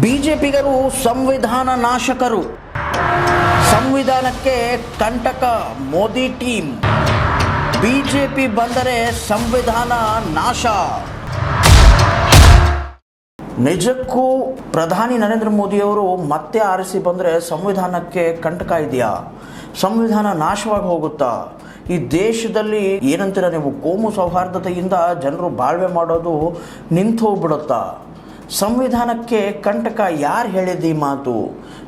ಬಿಜೆಪಿಗರು ಸಂವಿಧಾನ ನಾಶಕರು. ಸಂವಿಧಾನಕ್ಕೆ ಕಂಟಕ ಮೋದಿ ಟೀಮ್. ಬಿಜೆಪಿ ಬಂದರೆ ಸಂವಿಧಾನ ನಾಶ. ನಿಜಕ್ಕೂ ಪ್ರಧಾನಿ ನರೇಂದ್ರ ಮೋದಿಯವರು ಮತ್ತೆ ಆರಿಸಿ ಬಂದರೆ ಸಂವಿಧಾನಕ್ಕೆ ಕಂಟಕ ಇದೆಯಾ? ಸಂವಿಧಾನ ನಾಶವಾಗಿ ಹೋಗುತ್ತಾ? ಈ ದೇಶದಲ್ಲಿ ಏನಂತೀರ ನೀವು? ಕೋಮು ಸೌಹಾರ್ದತೆಯಿಂದ ಜನರು ಬಾಳ್ವೆ ಮಾಡೋದು ನಿಂತು ಹೋಗ್ಬಿಡುತ್ತಾ? ಸಂವಿಧಾನಕ್ಕೆ ಕಂಟಕ ಯಾರು ಹೇಳಿದ ಈ ಮಾತು?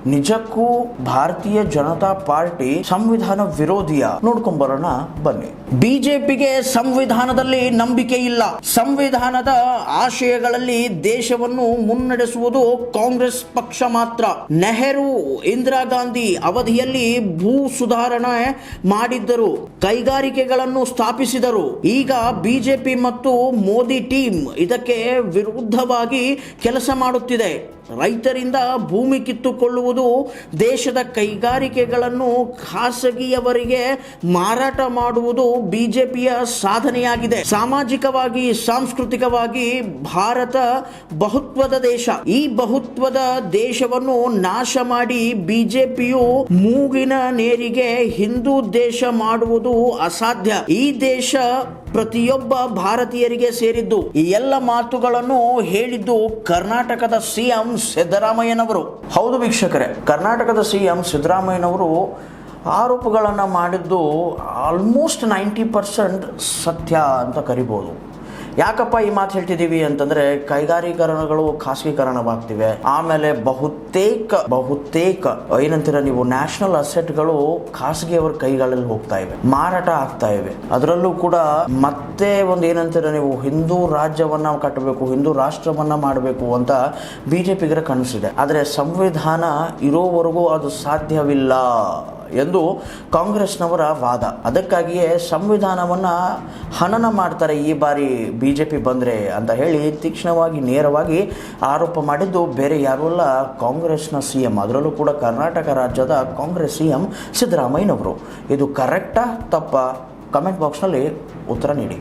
ನಿಜಕ್ಕೂ ಭಾರತೀಯ ಜನತಾ ಪಾರ್ಟಿ ಸಂವಿಧಾನ ವಿರೋಧಿಯ? ನೋಡ್ಕೊಂಬರೋಣ, ಬನ್ನಿ. ಬಿಜೆಪಿಗೆ ಸಂವಿಧಾನದಲ್ಲಿ ನಂಬಿಕೆ ಇಲ್ಲ. ಸಂವಿಧಾನದ ಆಶಯಗಳಲ್ಲಿ ದೇಶವನ್ನು ಮುನ್ನಡೆಸುವುದು ಕಾಂಗ್ರೆಸ್ ಪಕ್ಷ ಮಾತ್ರ. ನೆಹರು, ಇಂದಿರಾ ಗಾಂಧಿ ಅವಧಿಯಲ್ಲಿ ಭೂ ಸುಧಾರಣೆ ಮಾಡಿದ್ದರು, ಕೈಗಾರಿಕೆಗಳನ್ನು ಸ್ಥಾಪಿಸಿದರು. ಈಗ ಬಿಜೆಪಿ ಮತ್ತು ಮೋದಿ ಟೀಮ್ ಇದಕ್ಕೆ ವಿರುದ್ಧವಾಗಿ ಕೆಲಸ ಮಾಡುತ್ತಿದೆ. ರೈತರಿಂದ ಭೂಮಿ ಕಿತ್ತುಕೊಳ್ಳುವುದು ದೇಶದ ಕೈಗಾರಿಕೆಗಳನ್ನು ಖಾಸಗಿಯವರಿಗೆ ಮಾರಾಟ ಮಾಡುವುದು ಬಿಜೆಪಿಯ ಸಾಧನೆಯಾಗಿದೆ. ಸಾಮಾಜಿಕವಾಗಿ, ಸಾಂಸ್ಕೃತಿಕವಾಗಿ ಭಾರತ ಬಹುತ್ವದ ದೇಶ. ಈ ಬಹುತ್ವದ ದೇಶವನ್ನು ನಾಶ ಮಾಡಿ ಬಿಜೆಪಿಯು ಮೂಗಿನ ನೇರಿಗೆ ಹಿಂದೂ ದೇಶ ಮಾಡುವುದು ಅಸಾಧ್ಯ. ಈ ದೇಶ ಪ್ರತಿಯೊಬ್ಬ ಭಾರತೀಯರಿಗೆ ಸೇರಿದ್ದು. ಈ ಎಲ್ಲ ಮಾತುಗಳನ್ನು ಹೇಳಿದ್ದು ಕರ್ನಾಟಕದ ಸಿಎಂ ಸಿದ್ದರಾಮಯ್ಯನವರು. ಹೌದು ವೀಕ್ಷಕರೇ, ಕರ್ನಾಟಕದ ಸಿ ಎಂ ಸಿದ್ದರಾಮಯ್ಯನವರು ಆರೋಪಗಳನ್ನು ಮಾಡಿದ್ದು ಆಲ್ಮೋಸ್ಟ್ ನೈಂಟಿ ಪರ್ಸೆಂಟ್ ಸತ್ಯ ಅಂತ ಕರಿಬೋದು. ಯಾಕಪ್ಪ ಈ ಮಾತು ಹೇಳ್ತಿದ್ದೀವಿ ಅಂತಂದ್ರೆ ಕೈಗಾರೀಕರಣಗಳು ಖಾಸಗೀಕರಣವಾಗ್ತಿವೆ. ಆಮೇಲೆ ಬಹುತೇಕ ಬಹುತೇಕ, ಏನಂತೀರ ನೀವು, ನ್ಯಾಷನಲ್ ಅಸೆಟ್ಗಳು ಖಾಸಗಿಯವರ ಕೈಗಳಲ್ಲಿ ಹೋಗ್ತಾ ಇವೆ. ಮಾರಾಟ ಆಗ್ತಾ ಇವೆ. ಅದರಲ್ಲೂ ಕೂಡ ಮತ್ತೆ ಒಂದು ಏನಂತೀರ ನೀವು, ಹಿಂದೂ ರಾಜ್ಯವನ್ನ ಕಟ್ಟಬೇಕು, ಹಿಂದೂ ರಾಷ್ಟ್ರವನ್ನ ಮಾಡಬೇಕು ಅಂತ ಬಿಜೆಪಿಗರ ಕನಸಿದೆ. ಆದರೆ ಸಂವಿಧಾನ ಇರೋವರೆಗೂ ಅದು ಸಾಧ್ಯವಿಲ್ಲ. ಎಂದು ಕಾಂಗ್ರೆಸ್ನವರ ವಾದ. ಅದಕ್ಕಾಗಿಯೇ ಸಂವಿಧಾನವನ್ನು ಹನನ ಮಾಡ್ತಾರೆ ಈ ಬಾರಿ ಬಿ ಜೆ ಪಿ ಬಂದರೆ ಅಂತ ಹೇಳಿ ತೀಕ್ಷ್ಣವಾಗಿ, ನೇರವಾಗಿ ಆರೋಪ ಮಾಡಿದ್ದು ಬೇರೆ ಯಾರೂ ಅಲ್ಲ, ಕಾಂಗ್ರೆಸ್ನ ಸಿ ಎಂ ಅದರಲ್ಲೂ ಕೂಡ ಕರ್ನಾಟಕ ರಾಜ್ಯದ ಕಾಂಗ್ರೆಸ್ ಸಿ ಎಂ ಸಿದ್ದರಾಮಯ್ಯನವರು. ಇದು ಕರೆಕ್ಟಾ ತಪ್ಪಾ? ಕಮೆಂಟ್ ಬಾಕ್ಸ್ನಲ್ಲಿ ಉತ್ತರ ನೀಡಿ.